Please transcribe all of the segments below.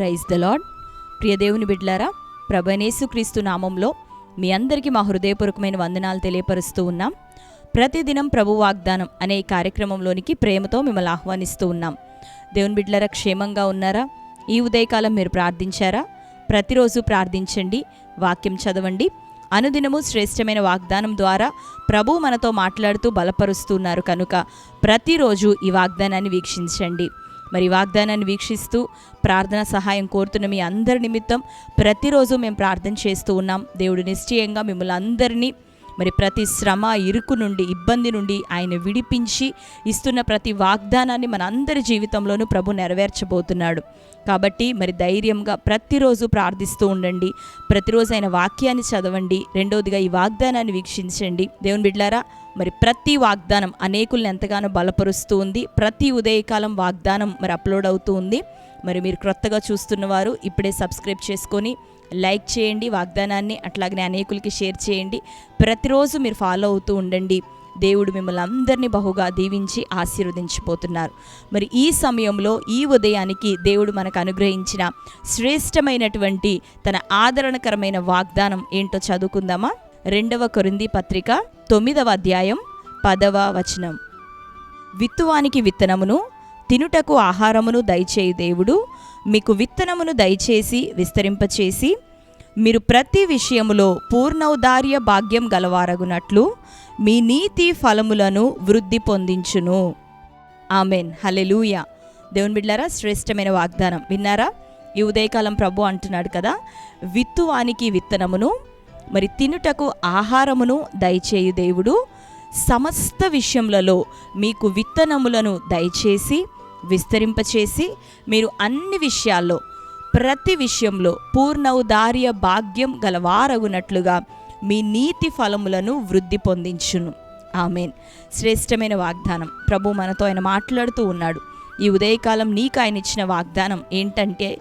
Praise the lord ప్రియ దేవుని బిడ్లారా ప్రభనేసుక్రీస్తు నామంలో మీ అందరికీ మా హృదయపూర్వకమైన వందనాలు తెలియపరుస్తూ ఉన్నాం. ప్రతిదినం ప్రభు వాగ్దానం అనే కార్యక్రమంలోనికి ప్రేమతో మిమ్మల్ని ఆహ్వానిస్తూ ఉన్నాం. దేవుని బిడ్లారా క్షేమంగా ఉన్నారా? ఈ ఉదయకాలం మీరు ప్రార్థించారా? ప్రతిరోజు ప్రార్థించండి వాక్యం చదవండి. అనుదినము శ్రేష్టమైన వాగ్దానం ద్వారా ప్రభు మనతో మాట్లాడుతూ బలపరుస్తున్నారు కనుక ప్రతిరోజు ఈ వాగ్దానాన్ని వీక్షించండి. మరి వాగ్దానాన్ని వీక్షిస్తూ ప్రార్థన సహాయం కోరుతున్న మీ అందరి నిమిత్తం ప్రతిరోజు మేము ప్రార్థన చేస్తూ ఉన్నాం. దేవుడు నిశ్చయంగా మిమ్మల్ని అందరినీ మరి ప్రతి శ్రమ ఇరుకు నుండి ఇబ్బంది నుండి ఆయన విడిపించి ఇస్తున్న ప్రతి వాగ్దానాన్ని మన అందరి జీవితంలోనూ ప్రభు నెరవేర్చబోతున్నాడు. కాబట్టి మరి ధైర్యంగా ప్రతిరోజు ప్రార్థిస్తూ ఉండండి. ప్రతిరోజు ఆయన వాక్యాన్ని చదవండి. రెండవదిగా ఈ వాగ్దానాన్ని వీక్షించండి. దేవుని బిడ్లారా మరి ప్రతి వాగ్దానం అనేకుల్ని ఎంతగానో బలపరుస్తూ ఉంది. ప్రతి ఉదయకాలం వాగ్దానం మరి అప్లోడ్ అవుతూ ఉంది. మరి మీరు క్రొత్తగా చూస్తున్నవారు ఇప్పుడే సబ్స్క్రైబ్ చేసుకొని లైక్ చేయండి వాగ్దానాన్ని అట్లాగనే అనేకులకి షేర్ చేయండి. ప్రతిరోజు మీరు ఫాలో అవుతూ ఉండండి. దేవుడు మిమ్మల్ని అందరినీ బహుగా దీవించి ఆశీర్వదించిపోతున్నారు. మరి ఈ సమయంలో ఈ ఉదయానికి దేవుడు మనకు అనుగ్రహించిన శ్రేష్టమైనటువంటి తన ఆదరణకరమైన వాగ్దానం ఏంటో చదువుకుందామా? రెండవ కొరింది పత్రిక తొమ్మిదవ అధ్యాయం పదవ వచనం. విత్తువానికి విత్తనమును తినుటకు ఆహారమును దయచేయి దేవుడు. మీకు విత్తనమును దయచేసి విస్తరింపచేసి మీరు ప్రతి విషయములో పూర్ణౌదార్య భాగ్యం గలవారగునట్లు మీ నీతి ఫలములను వృద్ధి పొందించును. ఆమెన్. హలెలూయ దేవుని బిడ్లారా శ్రేష్టమైన వాగ్దానం. విన్నారా? ఈ ఉదయకాలం ప్రభు అంటున్నాడు కదా విత్తువానికి విత్తనమును మరి తినుటకు ఆహారమును దయచేయు దేవుడు. సమస్త విషయములలో మీకు విత్తనములను దయచేసి విస్తరింపచేసి మీరు అన్ని విషయాల్లో ప్రతి విషయంలో పూర్ణౌదార్య భాగ్యం గలవారగునట్లుగా మీ నీతి ఫలములను వృద్ధి పొందించును. ఆమెన్. శ్రేష్టమైన వాగ్దానం. ప్రభు మనతో ఆయన మాట్లాడుతూ ఉన్నాడు. ఈ ఉదయకాలం నీకు ఆయన ఇచ్చిన వాగ్దానం ఏంటంటే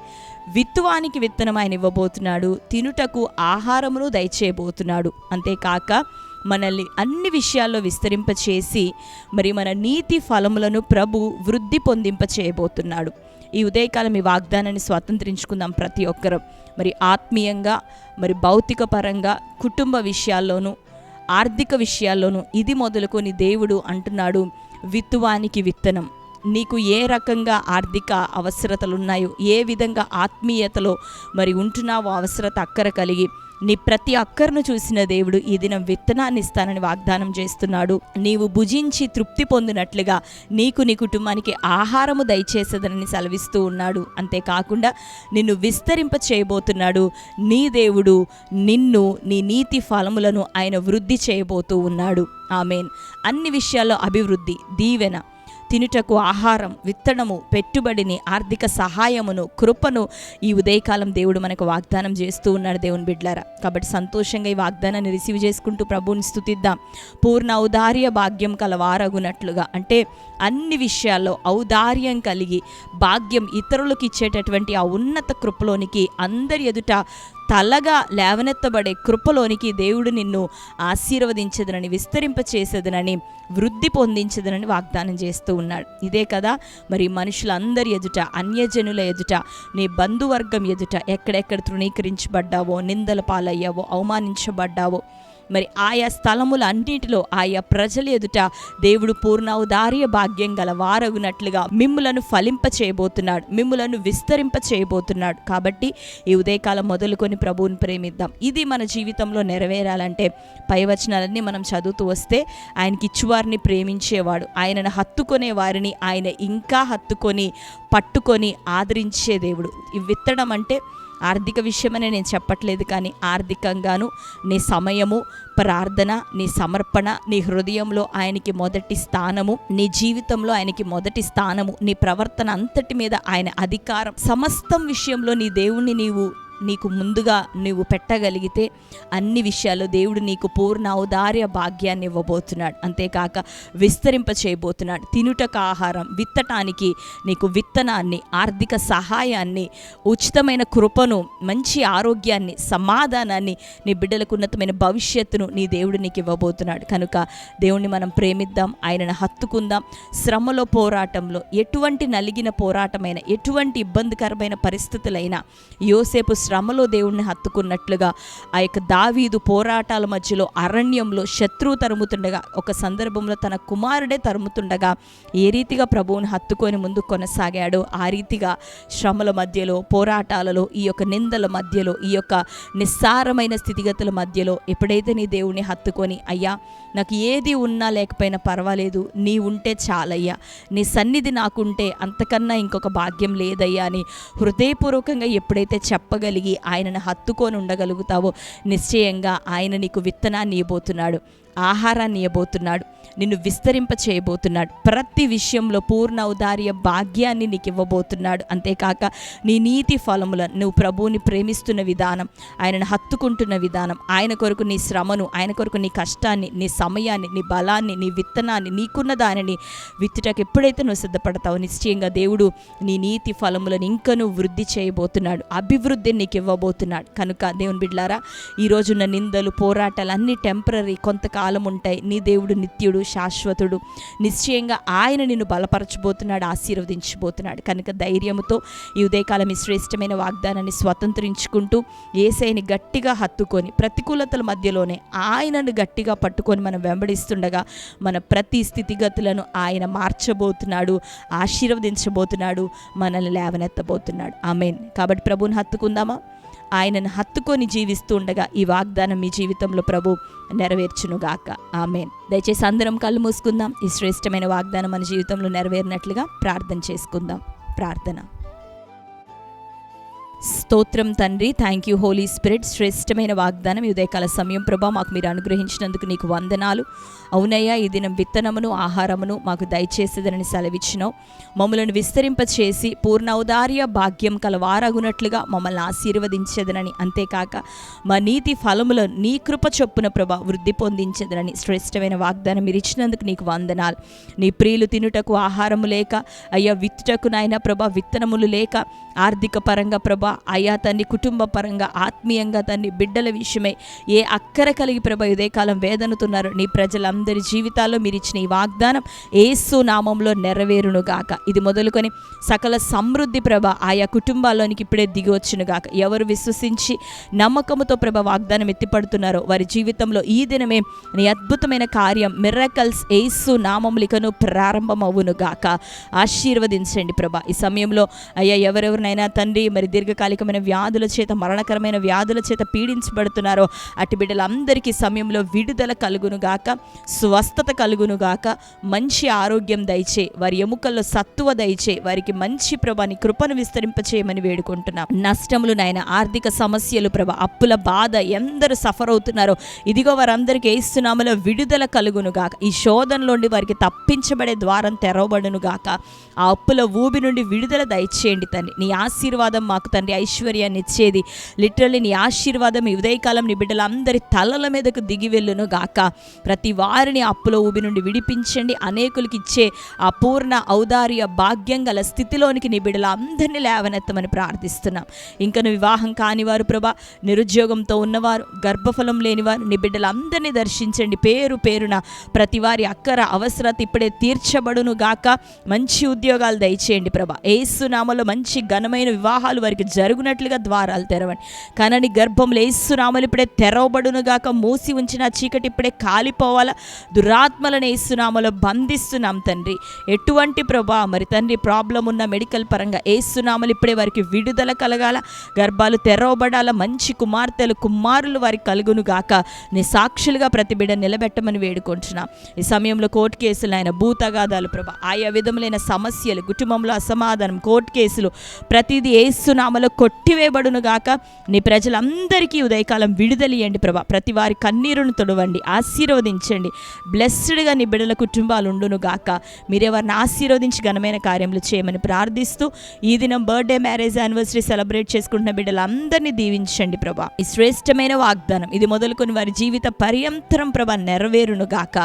విత్తువానికి విత్తనం ఆయన ఇవ్వబోతున్నాడు. తినుటకు ఆహారమును దయచేయబోతున్నాడు. అంతేకాక మనల్ని అన్ని విషయాల్లో విస్తరింపచేసి మరి మన నీతి ఫలములను ప్రభు వృద్ధి పొందింప చేయబోతున్నాడు ఈ ఉదయకాలం ఈ వాగ్దానాన్ని స్వతంత్రించుకుందాం ప్రతి ఒక్కరం. మరి ఆత్మీయంగా మరి భౌతిక పరంగా కుటుంబ విషయాల్లోనూ ఆర్థిక విషయాల్లోనూ ఇది మొదలుకొని దేవుడు అంటున్నాడు విత్తువానికి విత్తనం. నీకు ఏ రకంగా ఆర్థిక అవసరతలు ఉన్నాయో ఏ విధంగా ఆత్మీయతలో మరి ఉంటున్నావో అవసరత అక్కర కలిగి నీ ప్రతి అక్కరను చూసిన దేవుడు ఈ దినం విత్తనాన్ని ఇస్తానని వాగ్దానం చేస్తున్నాడు. నీవు భుజించి తృప్తి పొందినట్లుగా నీకు నీ కుటుంబానికి ఆహారము దయచేసేదనని సెలవిస్తూ ఉన్నాడు. అంతేకాకుండా నిన్ను విస్తరింప చేయబోతున్నాడు. నీ దేవుడు నిన్ను నీ నీతి ఫలములను ఆయన వృద్ధి చేయబోతూ ఉన్నాడు. ఆమెన్. అన్ని విషయాల్లో అభివృద్ధి దీవెన తినుటకు ఆహారం విత్తనము పెట్టుబడిని ఆర్థిక సహాయమును కృపను ఈ ఉదయకాలం దేవుడు మనకు వాగ్దానం చేస్తూ ఉన్నాడు దేవుని బిడ్లారా. కాబట్టి సంతోషంగా ఈ వాగ్దానాన్ని రిసీవ్ చేసుకుంటూ ప్రభువుని స్థుతిద్దాం. పూర్ణ ఔదార్య భాగ్యం కలవారగునట్లుగా. అంటే అన్ని విషయాల్లో ఔదార్యం కలిగి భాగ్యం ఇతరులకు ఇచ్చేటటువంటి ఆ ఉన్నత కృపలోనికి అందరి ఎదుట తలగా లేవనెత్తబడే కృపలోనికి దేవుడు నిన్ను ఆశీర్వదించదనని విస్తరింపచేసేదనని వృద్ధి పొందించదనని వాగ్దానం చేస్తూ ఉన్నాడు. ఇదే కదా మరి మనుషులందరి ఎదుట అన్యజనుల ఎదుట నీ బంధువర్గం ఎదుట ఎక్కడెక్కడ తృణీకరించబడ్డావో నిందల పాలయ్యావో అవమానించబడ్డావో మరి ఆయా స్థలముల అన్నింటిలో ఆయా ప్రజల ఎదుట దేవుడు పూర్ణ ఔదార్య భాగ్యం గల వారగునట్లుగా మిమ్ములను ఫలింప చేయబోతున్నాడు మిమ్ములను విస్తరింప చేయబోతున్నాడు. కాబట్టి ఈ ఉదయకాలం మొదలుకొని ప్రభువుని ప్రేమిద్దాం. ఇది మన జీవితంలో నెరవేరాలంటే పైవచనాలన్నీ మనం చదువుతూ వస్తే ఆయనకి ఇచ్చువారిని ప్రేమించేవాడు ఆయనను హత్తుకునే వారిని ఆయన ఇంకా హత్తుకొని పట్టుకొని ఆదరించే దేవుడు. ఈ విత్తడం అంటే ఆర్థిక విషయమని నేను చెప్పట్లేదు కానీ ఆర్థికంగాను నీ సమయము ప్రార్థన నీ సమర్పణ నీ హృదయంలో ఆయనకి మొదటి స్థానము నీ జీవితంలో ఆయనకి మొదటి స్థానము నీ ప్రవర్తన అంతటి మీద ఆయన అధికారం. సమస్తం విషయంలో నీ దేవుణ్ణి నీవు నీకు ముందుగా నువ్వు పెట్టగలిగితే అన్ని విషయాల్లో దేవుడు నీకు పూర్ణ ఔదార్య భాగ్యాన్ని ఇవ్వబోతున్నాడు. అంతేకాక విస్తరింప చేయబోతున్నాడు. తినుటకు ఆహారం విత్తటానికి నీకు విత్తనాన్ని ఆర్థిక సహాయాన్ని ఉచితమైన కృపను మంచి ఆరోగ్యాన్ని సమాధానాన్ని నీ బిడ్డలకు ఉన్నతమైన భవిష్యత్తును నీ దేవుడు నీకు ఇవ్వబోతున్నాడు. కనుక దేవుణ్ణి మనం ప్రేమిద్దాం ఆయనను హత్తుకుందాం. శ్రమలో పోరాటంలో ఎటువంటి నలిగిన పోరాటమైన ఎటువంటి ఇబ్బందికరమైన పరిస్థితులైనా యోసేపు శ్రమలో దేవుణ్ణి హత్తుకున్నట్లుగా ఆ యొక్క దావీదు పోరాటాల మధ్యలో అరణ్యంలో శత్రువు తరుముతుండగా ఒక సందర్భంలో తన కుమారుడే తరుముతుండగా ఏ రీతిగా ప్రభువుని హత్తుకొని ముందు కొనసాగాడో ఆ రీతిగా శ్రమల మధ్యలో పోరాటాలలో ఈ యొక్క నిందల మధ్యలో ఈ యొక్క నిస్సారమైన స్థితిగతుల మధ్యలో ఎప్పుడైతే నీ దేవుణ్ణి హత్తుకొని అయ్యా నాకు ఏది ఉన్నా లేకపోయినా పర్వాలేదు నీ ఉంటే చాలయ్యా నీ సన్నిధి నాకుంటే అంతకన్నా ఇంకొక భాగ్యం లేదయ్యా అని హృదయపూర్వకంగా ఎప్పుడైతే చెప్పగలి కలిగి ఆయనను హత్తుకొని ఉండగలుగుతావో. నిశ్చయంగా ఆయన నీకు విత్తనాన్ని ఇవ్వబోతున్నాడు. ఆహారాన్ని ఇవ్వబోతున్నాడు నిన్ను విస్తరింప చేయబోతున్నాడు. ప్రతి విషయంలో పూర్ణ ఔదార్య భాగ్యాన్ని నీకు ఇవ్వబోతున్నాడు. అంతేకాక నీ నీతి ఫలములను నువ్వు ప్రభువుని ప్రేమిస్తున్న విధానం ఆయనను హత్తుకుంటున్న విధానం ఆయన కొరకు నీ శ్రమను ఆయన కొరకు నీ కష్టాన్ని నీ సమయాన్ని నీ బలాన్ని నీ విత్తనాన్ని నీకున్న దానిని విత్తుటకు ఎప్పుడైతే నువ్వు సిద్ధపడతావో నిశ్చయంగా దేవుడు నీ నీతి ఫలములను ఇంకను వృద్ధి చేయబోతున్నాడు. అభివృద్ధిని నీకు ఇవ్వబోతున్నాడు. కనుక దేవుని బిడ్లారా ఈ రోజున్న నిందలు పోరాటాలు అన్నీ టెంపరీ కొంతకాలం కాలం ఉంటాయి నీ దేవుడు నిత్యుడు శాశ్వతుడు. నిశ్చయంగా ఆయన నిన్ను బలపరచబోతున్నాడు ఆశీర్వదించబోతున్నాడు. కనుక ధైర్యంతో ఈ ఉదయకాలం ఈ శ్రేష్టమైన వాగ్దానాన్ని స్వతంత్రించుకుంటూ ఏసైని గట్టిగా హత్తుకొని ప్రతికూలతల మధ్యలోనే ఆయనను గట్టిగా పట్టుకొని మనం వెంబడిస్తుండగా మన ప్రతి స్థితిగతులను ఆయన మార్చబోతున్నాడు ఆశీర్వదించబోతున్నాడు మనల్ని లేవనెత్తబోతున్నాడు. ఆమెన్. కాబట్టి ప్రభుని హత్తుకుందామా? ఆయనను హత్తుకొని జీవిస్తూ ఉండగా ఈ వాగ్దానం మీ జీవితంలో ప్రభు నెరవేర్చునుగాక. ఆమెన్. దయచేసి అందరం కళ్ళు మూసుకుందాం. ఈ శ్రేష్టమైన వాగ్దానం మన జీవితంలో నెరవేరినట్లుగా ప్రార్థన చేసుకుందాం. ప్రార్థన. స్తోత్రం తండ్రి. థ్యాంక్ యూ హోలీ స్పిరిట్ శ్రేష్టమైన వాగ్దానం ఉదయకాల సమయం ప్రభా మాకు మీరు అనుగ్రహించినందుకు నీకు వందనాలు. అవునయ్యా ఈ దినం విత్తనమును ఆహారమును మాకు దయచేసేదని సెలవిచ్చినావు. మమ్మలను విస్తరింపచేసి పూర్ణౌదార్య భాగ్యం కలవారగునట్లుగా మమ్మల్ని ఆశీర్వదించేదనని అంతేకాక మా నీతి ఫలములను నీ కృప చొప్పున ప్రభా వృద్ధి పొందించేదనని శ్రేష్టమైన వాగ్దానం మీరు ఇచ్చినందుకు నీకు వందనాలు. నీ ప్రియులు తినుటకు ఆహారము లేక అయ్యా విత్తుటకు నాయన ప్రభా విత్తనములు లేక ఆర్థిక పరంగా ప్రభా అయ్యా తన్ని కుటుంబ పరంగా ఆత్మీయంగా తన్ని బిడ్డల విషయమై ఏ అక్కర కలిగి ప్రభ కాలం వేదనుతున్నారు. నీ ప్రజలందరి జీవితాల్లో మీరు ఇచ్చిన ఈ వాగ్దానం ఏసు నామంలో నెరవేరును గాక. ఇది మొదలుకొని సకల సమృద్ధి ప్రభ ఆయా కుటుంబాల్లోనికి ఇప్పుడే దిగి వచ్చును గాక. ఎవరు విశ్వసించి నమ్మకముతో ప్రభ వాగ్దానం ఎత్తిపడుతున్నారో వారి జీవితంలో ఈ దినమే నీ అద్భుతమైన కార్యం మిర్రకల్స్ ఏసు నామములికను ప్రారంభమవును గాక. ఆశీర్వదించండి ప్రభ. ఈ సమయంలో అయ్యా ఎవరెవరినైనా తండ్రి మరి దీర్ఘకాలికమైన వ్యాధుల చేత మరణకరమైన వ్యాధుల చేత పీడించబడుతున్నారో అటు బిడ్డలందరికీ సమయంలో విడుదల కలుగును గాక స్వస్థత కలుగును గాక మంచి ఆరోగ్యం దయచే వారి ఎముకల్లో సత్తువ దయచే వారికి మంచి ప్రభాని కృపను విస్తరింపచేయమని వేడుకుంటున్నాం. నష్టములు నాయన ఆర్థిక సమస్యలు ప్రభ అప్పుల బాధ ఎందరు సఫర్ అవుతున్నారో ఇదిగో వారందరికీ ఏస్తున్నామలో విడుదల కలుగును గాక ఈ శోధనలోండి వారికి తప్పించబడే ద్వారం తెరవబడును గాక ఆ అప్పుల ఊబి నుండి విడుదల దయచేయండి తండ్రి. నీ ఆశీర్వాదం మాకు తండ్రి. ఐశ్వర్యాన్ని ఇచ్చేది లిటరల్లీ నీ ఆశీర్వాదం ఈ ఉదయకాలం నీ బిడ్డలందరి తలల మీదకు దిగి వెళ్ళును గాక. ప్రతి వారిని అప్పుల ఊబి నుండి విడిపించండి. అనేకులకి ఇచ్చే ఆ పూర్ణ ఔదార్య భాగ్యం గల స్థితిలోనికి నీ బిడ్డలందరినీ లేవనెత్తమని ప్రార్థిస్తున్నాం. ఇంకను వివాహం కానివారు ప్రభా నిరుద్యోగంతో ఉన్నవారు గర్భఫలం లేనివారు నీ బిడ్డలందరినీ దర్శించండి. పేరు పేరున ప్రతి వారి అక్కర అవసరత ఇప్పుడే తీర్చబడును గాక. మంచి ఉద్యోగాలు దయచేయండి ప్రభా. ఏసునామలో మంచి ఘనమైన వివాహాలు వారికి జరుగున జరుగునట్లుగా ద్వారాలు తెరవండి. కనని గర్భంలో ఏసునామలు ఇప్పుడే తెరవబడును గాక మూసి ఉంచిన చీకటి ఇప్పుడే కాలిపోవాలా? దురాత్మలను ఏసునామలో బంధిస్తున్నాం తండ్రి. ఎటువంటి ప్రభా మరి తండ్రి ప్రాబ్లం ఉన్న మెడికల్ పరంగా ఏసునామలు ఇప్పుడే వారికి విడుదల కలగాల? గర్భాలు తెరవబడాల? మంచి కుమార్తెలు కుమారులు వారికి కలుగును గాక? నీ సాక్షులుగా ప్రతి బిడ్డ నిలబెట్టమని వేడుకుంటున్నాం. ఈ సమయంలో కోర్టు కేసులు ఆయన భూతగాదాలు ప్రభా ఆయా విధములైన సమస్యలు కుటుంబంలో అసమాధానం కోర్టు కేసులు ప్రతిదీ ఏసునామలో కొట్టివేయబడును గాక. నీ ప్రజలందరికీ ఉదయకాలం విడుదలియండి ప్రభా. ప్రతి వారి కన్నీరును తొడవండి ఆశీర్వదించండి. బ్లెస్డ్గా నీ బిడ్డల కుటుంబాలు ఉండును గాక. మీరే ఆశీర్వదించి ఘనమైన కార్యములు చేయమని ప్రార్థిస్తూ ఈ దినం బర్త్డే మ్యారేజ్ యానివర్సరీ సెలబ్రేట్ చేసుకుంటున్న బిడ్డలందరినీ దీవించండి ప్రభా. ఈ శ్రేష్టమైన వాగ్దానం ఇది మొదలుకొని వారి జీవిత పర్యంతరం ప్రభా నెరవేరును గాక.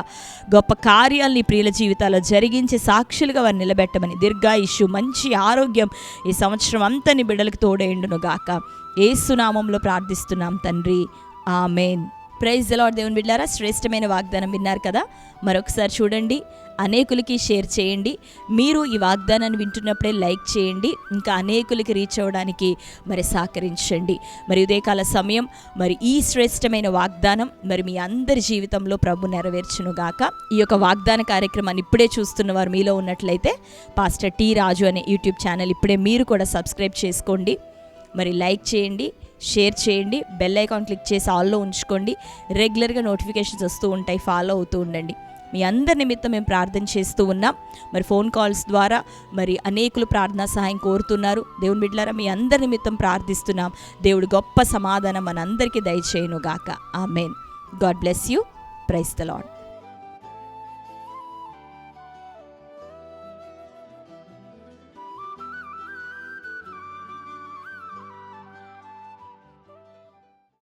గొప్ప కార్యాలని ప్రియుల జీవితాల్లో జరిగించి సాక్షులుగా వారిని నిలబెట్టమని దీర్ఘాయుషు మంచి ఆరోగ్యం ఈ సంవత్సరం అంతా నీ బిడ్డలకు తోడే గాక ఏసునామంలో ప్రార్థిస్తున్నాం తండ్రి. ఆమెన్. ప్రైజ్ లార్డ్ దేవుని బిడ్డారా శ్రేష్టమైన వాగ్దానం విన్నారు కదా? మరొకసారి చూడండి అనేకులకి షేర్ చేయండి. మీరు ఈ వాగ్దానాన్ని వింటున్నప్పుడే లైక్ చేయండి. ఇంకా అనేకులకి రీచ్ అవ్వడానికి మరి సహకరించండి. మరి ఉదయకాల సమయం మరి ఈ శ్రేష్టమైన వాగ్దానం మరి మీ అందరి జీవితంలో ప్రభు నెరవేర్చునుగాక. ఈ యొక్క వాగ్దాన కార్యక్రమాన్ని ఇప్పుడే చూస్తున్న వారు మీలో ఉన్నట్లయితే పాస్టర్ టీ రాజు అనే యూట్యూబ్ ఛానల్ ఇప్పుడే మీరు కూడా సబ్స్క్రైబ్ చేసుకోండి. మరి లైక్ చేయండి షేర్ చేయండి బెల్ ఐకాన్ క్లిక్ చేసి ఆల్లో ఉంచుకోండి. రెగ్యులర్గా నోటిఫికేషన్స్ వస్తూ ఉంటాయి ఫాలో అవుతూ ఉండండి. మీ అందరి నిమిత్తం మేము ప్రార్థన చేస్తూ ఉన్నాం. మరి ఫోన్ కాల్స్ ద్వారా మరి అనేకులు ప్రార్థనా సహాయం కోరుతున్నారు. దేవుని బిడ్డలారా మీ అందరి నిమిత్తం ప్రార్థిస్తున్నాం. దేవుడు గొప్ప సమాధానం మనందరికీ దయచేయును గాక may God bless you. Praise the Lord